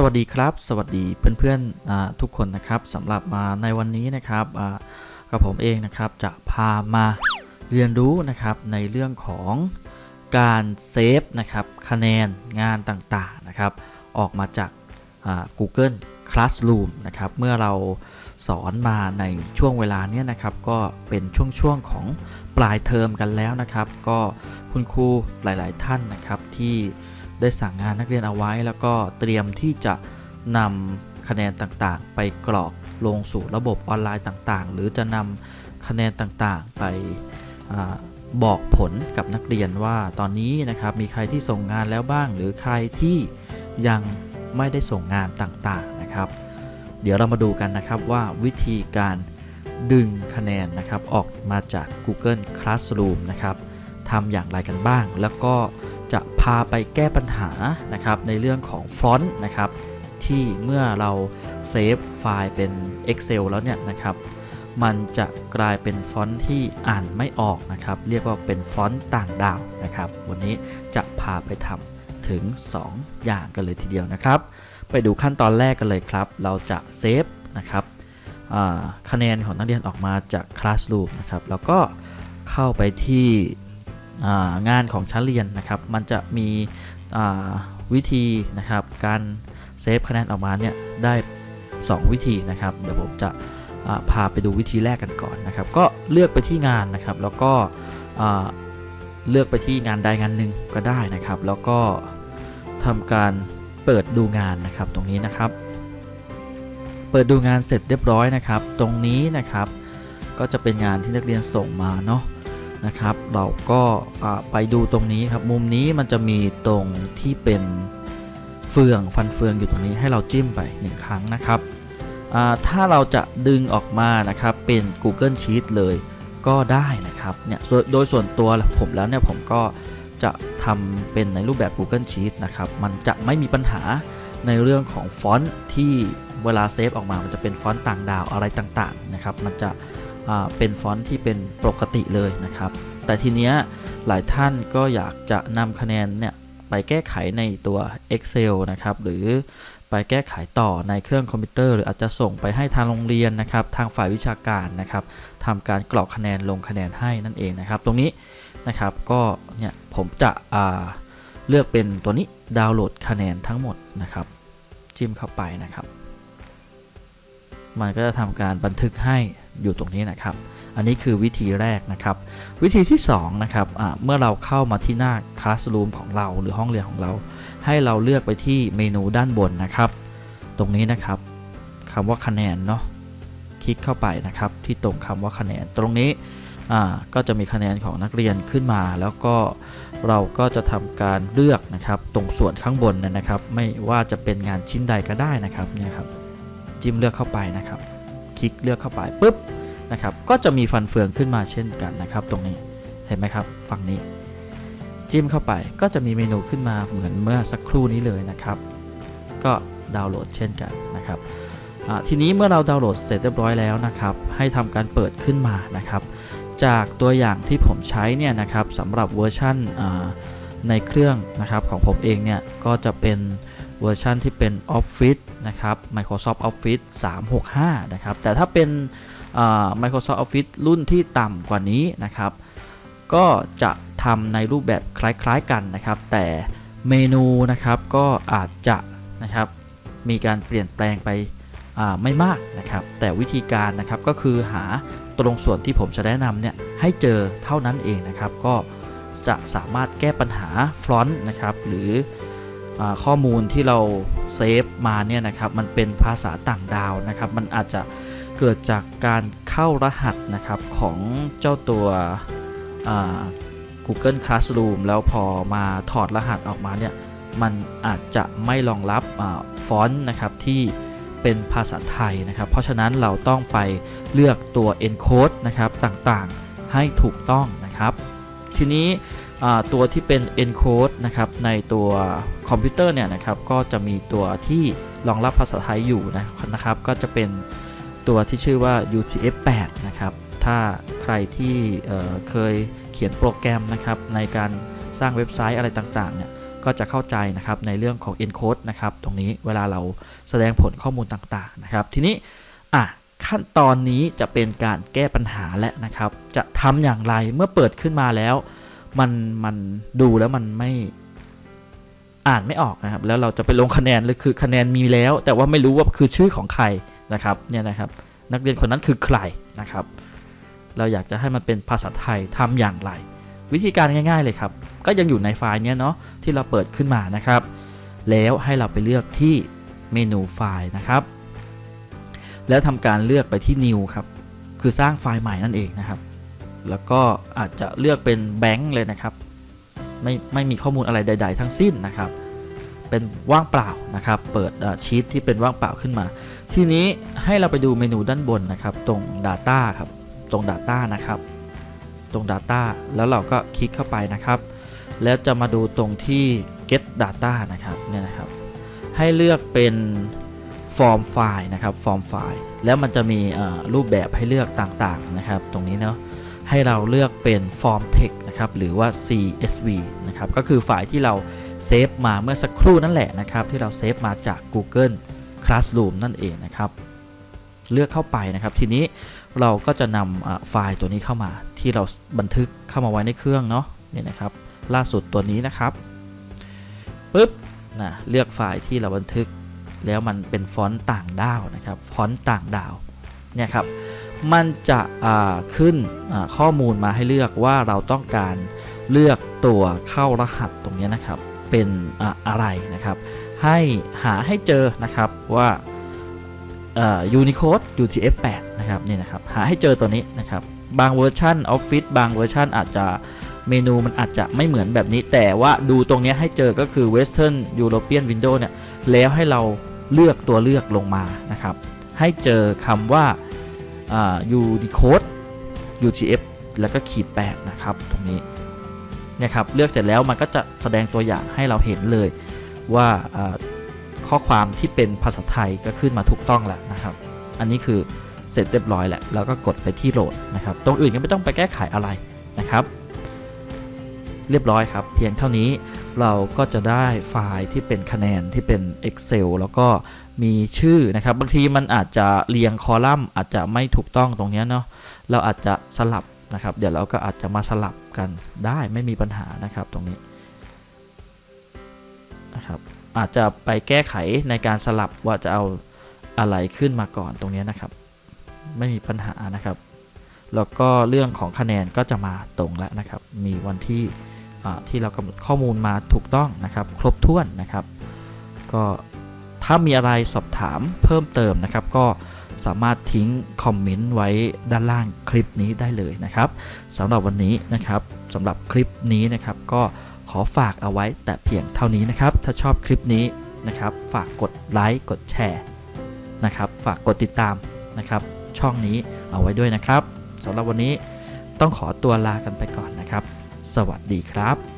สวัสดีครับ สวัสดีเพื่อนๆทุกคนนะครับสำหรับมาในวันนี้นะครับกับผมเองนะครับจะพามาเรียนรู้นะครับในเรื่องของการเซฟนะครับคะแนนงานต่างๆนะครับออกมาจาก Google Classroom นะครับเมื่อเราสอนมาในช่วงเวลาเนี้ยนะครับก็เป็นช่วงๆของปลายเทอมกันแล้วนะครับ ก็คุณครูหลายๆท่านนะครับที่ ได้สั่งงานนักเรียนเอาไว้ แล้วก็เตรียมที่จะนำคะแนนต่างๆ ไปกรอกลงสู่ระบบออนไลน์ต่างๆ หรือจะนำคะแนนต่างๆ ไปอบอกผลกับนักเรียนว่าตอนนี้นะครับมีใครที่ส่งงานแล้วบ้าง หรือใครที่ยังไม่ได้ส่งงานต่างๆนะครับ เดี๋ยวเรามาดูกันนะครับว่าวิธีการดึงคะแนนนะครับออกมาจาก Google Classroom นะครับทำอย่างไรกันบ้าง แล้วก็ จะพาไปแก้ปัญหานะครับในเรื่องของฟอนต์นะครับที่เมื่อเราเซฟไฟล์เป็น Excel แล้วเนี่ยนะครับมันจะกลายเป็นฟอนต์ที่อ่านไม่ออกนะครับเรียกว่าเป็นฟอนต์ต่างดาวนะครับวันนี้จะพาไปทำถึง 2 อย่างกันเลยทีเดียวนะครับ ไปดูขั้นตอนแรกกันเลยครับ เราจะเซฟนะครับคะแนนของนักเรียนออกมาจาก Classroom นะครับแล้วก็เข้าไปที่ งานของชั้นเรียนนะครับมันจะมีวิธีนะครับการเซฟคะแนนออกมาเนี่ยได้ 2 วิธีนะครับเดี๋ยวผมจะาพาไปดูวิธีแรกกันก่อนนะครับ ก็เลือกไปที่งานนะครับ แล้วก็เลือกไปที่งานใดงานหนึ่งก็ได้นะครับ แล้วก็ทำการเปิดดูงานนะครับตรงนี้นะครับ เปิดดูงานเสร็จเรียบร้อยนะครับ ตรงนี้นะครับ ก็จะเป็นงานที่นักเรียนส่งมาเนาะ นะครับ เราก็ไปดูตรงนี้ครับ มุมนี้มันจะมีตรงที่เป็นเฟืองฟันเฟืองอยู่ตรงนี้ให้เราจิ้มไปหนึ่งครั้งนะครับถ้าเราจะดึงออกมานะครับเป็น Google Sheet เลยก็ได้นะครับเนี่ยโดยส่วนตัวผมแล้วเนี่ยผมก็จะทำเป็นในรูปแบบ Google Sheet นะครับมันจะไม่มีปัญหาในเรื่องของฟอนต์ที่เวลาเซฟออกมามันจะเป็นฟอนต์ต่างดาวอะไรต่างๆนะครับมันจะ เป็นฟอนต์ที่เป็นปกติเลยนะครับ แต่ทีเนี้ยหลายท่านก็อยากจะนำคะแนนเนี่ยไปแก้ไขในตัว Excel นะครับ หรือไปแก้ไขต่อในเครื่องคอมพิวเตอร์ หรืออาจจะส่งไปให้ทางโรงเรียนนะครับ ทางฝ่ายวิชาการนะครับทำการกรอกคะแนนลงคะแนนให้นั่นเองนะครับ ตรงนี้นะครับก็เนี่ยผมจะเลือกเป็นตัวนี้ดาวน์โหลดคะแนนทั้งหมดนะครับ จิ้มเข้าไปนะครับ มันก็จะทำการบันทึกให้อยู่ตรงนี้นะครับ อันนี้คือวิธีแรกนะครับ วิธีที่2นะครับเมื่อเราเข้ามาที่หน้า Classroom ของเราหรือห้องเรียนของเรา ให้เราเลือกไปที่เมนูด้านบนนะครับ ตรงนี้นะครับคำว่าคะแนนเนาะคลิกเข้าไปนะครับที่ตรงคำว่าคะแนนตรงนี้ก็จะมีคะแนนของนักเรียนขึ้นมา แล้วก็เราก็จะทำการเลือกนะครับ ตรงส่วนข้างบนนยนะครับ ไม่ว่าจะเป็นงานชิ้นใดก็ได้นะครับเนี่ยครับ จิ้มเลือกเข้าไปนะครับ คลิกเลือกเข้าไปปุ๊บนะครับ ก็จะมีฟันเฟืองขึ้นมาเช่นกันนะครับ ตรงนี้เห็นไหมครับ ฝั่งนี้ จิ้มเข้าไปก็จะมีเมนูขึ้นมาเหมือนเมื่อสักครู่นี้เลยนะครับ ก็ดาวน์โหลดเช่นกันนะครับทีนี้เมื่อเราดาวน์โหลดเสร็จเรียบร้อยแล้วนะครับ ให้ทำการเปิดขึ้นมานะครับ จากตัวอย่างที่ผมใช้เนี่ยนะครับสำหรับเวอร์ชันในเครื่องนะครับของผมเองเนี่ยก็จะเป็น เวอร์ชันที่เป็น Office นะครับ Microsoft Office 365 นะครับ แต่ถ้าเป็น Microsoft Office รุ่นที่ต่ำกว่านี้นะครับ ก็จะทำในรูปแบบคล้ายๆกันนะครับ แต่เมนูนะครับก็อาจจะนะครับมีการเปลี่ยนแปลงไปไม่มากนะครับ แต่วิธีการนะครับก็คือหาตรงส่วนที่ผมจะแนะนำเนี่ยให้เจอเท่านั้นเองนะครับ ก็จะสามารถแก้ปัญหาฟลอนต์นะครับหรือ ข้อมูลที่เราเซฟมาเนี่ยนะครับมันเป็นภาษาต่างดาวนะครับมันอาจจะเกิดจากการเข้ารหัสนะครับของเจ้าตัว Google Classroom แล้วพอมาถอดรหัสออกมาเนี่ยมันอาจจะไม่รองรับอฟอนต์นะครับที่เป็นภาษาไทยนะครับ เพราะฉะนั้นเราต้องไปเลือกตัว encode นะครับต่างๆให้ถูกต้องนะครับ ทีนี้ ตัวที่เป็น encode นะครับในตัวคอมพิวเตอร์เนี่ยนะครับก็จะมีตัวที่รองรับภาษาไทยอยู่นะครับ ก็จะเป็นตัวที่ชื่อว่า UTF-8 นะครับ ถ้าใครที่เเคยเขียนโปรแกรมนะครับในการสร้างเว็บไซต์อะไรต่างๆเนี่ยก็ก็จะเข้าใจนะครับในเรื่องของ encode นะครับตรงนี้เวลาเราแสดงผลข้อมูลต่างๆนะครับ ทีนี้อะขั้นตอนนี้จะเป็นการแก้ปัญหาและนะครับ จะทำอย่างไรเมื่อเปิดขึ้นมาแล้ว มันมันดูแล้วมันไม่อ่านไม่ออกนะครับ แล้วเราจะไปลงคะแนนเลยคือคะแนนมีแล้ว แต่ว่าไม่รู้ว่าคือชื่อของใครนะครับเนี่ยนะครับนักเรียนคนนั้นคือใครนะครับ เราอยากจะให้มันเป็นภาษาไทยทำอย่างไร วิธีการง่าย ๆ เลยครับ ก็ยังอยู่ในไฟล์เนี้ยเนาะที่เราเปิดขึ้นมานะครับ แล้วให้เราไปเลือกที่เมนูไฟล์นะครับ แล้วทำการเลือกไปที่ new ครับคือสร้างไฟล์ใหม่นั่นเองนะครับ แล้วก็อาจจะเลือกเป็นแบงค์เลยนะครับ ไม่ไม่มีข้อมูลอะไรใด ๆ ทั้งสิ้นนะครับ เป็นว่างเปล่านะครับ เปิดชีตที่เป็นว่างเปล่าขึ้นมา ทีนี้ให้เราไปดูเมนูด้านบนนะครับ ตรง Data ครับตรง Data นะครับ ตรง Data แล้วเราก็คลิกเข้าไปนะครับ แล้วจะมาดูตรงที่ Get Data นะครับเนี่ยนะครับ ให้เลือกเป็น Form File นะครับ Form File แล้วมันจะมีรูปแบบให้เลือกต่างๆนะครับ ตรงนี้เนาะ ให้เราเลือกเป็น Form Text นะครับหรือว่า CSV นะครับก็คือไฟล์ที่เราเซฟมาเมื่อสักครู่นั่นแหละนะครับที่เราเซฟมาจาก Google Classroom นั่นเองนะครับเลือกเข้าไปนะครับ ทีนี้เราก็จะนำไฟล์ตัวนี้เข้ามาที่เราบันทึกเข้ามาไว้ในเครื่องเนาะนี่นะครับ ล่าสุดตัวนี้นะครับปุ๊บนะเลือกไฟล์ที่เราบันทึกแล้วมันเป็นฟอนต์ต่างดาวนะครับฟอนต์ต่างดาวเนี่ยครับ มันจะขึ้นข้อมูลมาให้เลือกว่าเราต้องการเลือกตัวเข้ารหัสตรงนี้นะครับ เป็นอะอะไรนะครับ ให้หาให้เจอนะครับว่ายูนิโคด UTF-8 นะครับนี่นะครับหาให้เจอตัวนี้นะครับ บางเวอร์ชัน Office บางเวอร์ชันอาจจะเมนูมันอาจจะไม่เหมือนแบบนี้ แต่ว่าดูตรงนี้ให้เจอก็คือ Western European Window เนี่ยแล้วให้เราเลือกตัวเลือกลงมานะครับ ให้เจอคำว่า Unicode UTF แล้วก็ขีด8นะครับตรงนี้เนี่ยครับเลือกเสร็จแล้วมันก็จะแสดงตัวอย่างให้เราเห็นเลยว่าอ่าข้อความที่เป็นภาษาไทยก็ขึ้นมาถูกต้องแล้วนะครับ อันนี้คือเสร็จเรียบร้อยแล้วแล้วก็กดไปที่โหลดนะครับ ตรงอื่นก็ไม่ต้องไปแก้ไขอะไรนะครับ เรียบร้อยครับ เพียงเท่านี้ เราก็จะได้ไฟล์ที่เป็นคะแนนที่เป็น Excel แล้วก็มีชื่อนะครับ บางทีมันอาจจะเรียงคอลัมน์อาจจะไม่ถูกต้องตรงนี้เนาะเราอาจจะสลับนะครับ เดี๋ยวเราก็อาจจะมาสลับกันได้ไม่มีปัญหานะครับตรงนี้นะครับอาจจะไปแก้ไขในการสลับว่าจะเอาอะไรขึ้นมาก่อนตรงนี้นะครับ ไม่มีปัญหานะครับ แล้วก็เรื่องของคะแนนก็จะมาตรงแล้วนะครับ มีวันที่ ที่เรากำหนดข้อมูลมาถูกต้องนะครับ ครบถ้วนนะครับ ก็ถ้ามีอะไรสอบถามเพิ่มเติมนะครับ ก็สามารถทิ้งคอมเมนต์ไว้ด้านล่างคลิปนี้ได้เลยนะครับสำหรับวันนี้นะครับสำหรับคลิปนี้นะครับ ก็ขอฝากเอาไว้แต่เพียงเท่านี้นะครับ ถ้าชอบคลิปนี้นะครับ ฝากกดไลค์กดแชร์นะครับ ฝากกดติดตามนะครับ ช่องนี้เอาไว้ด้วยนะครับสำหรับวันนี้ต้องขอตัวลากันไปก่อน สวัสดีครับ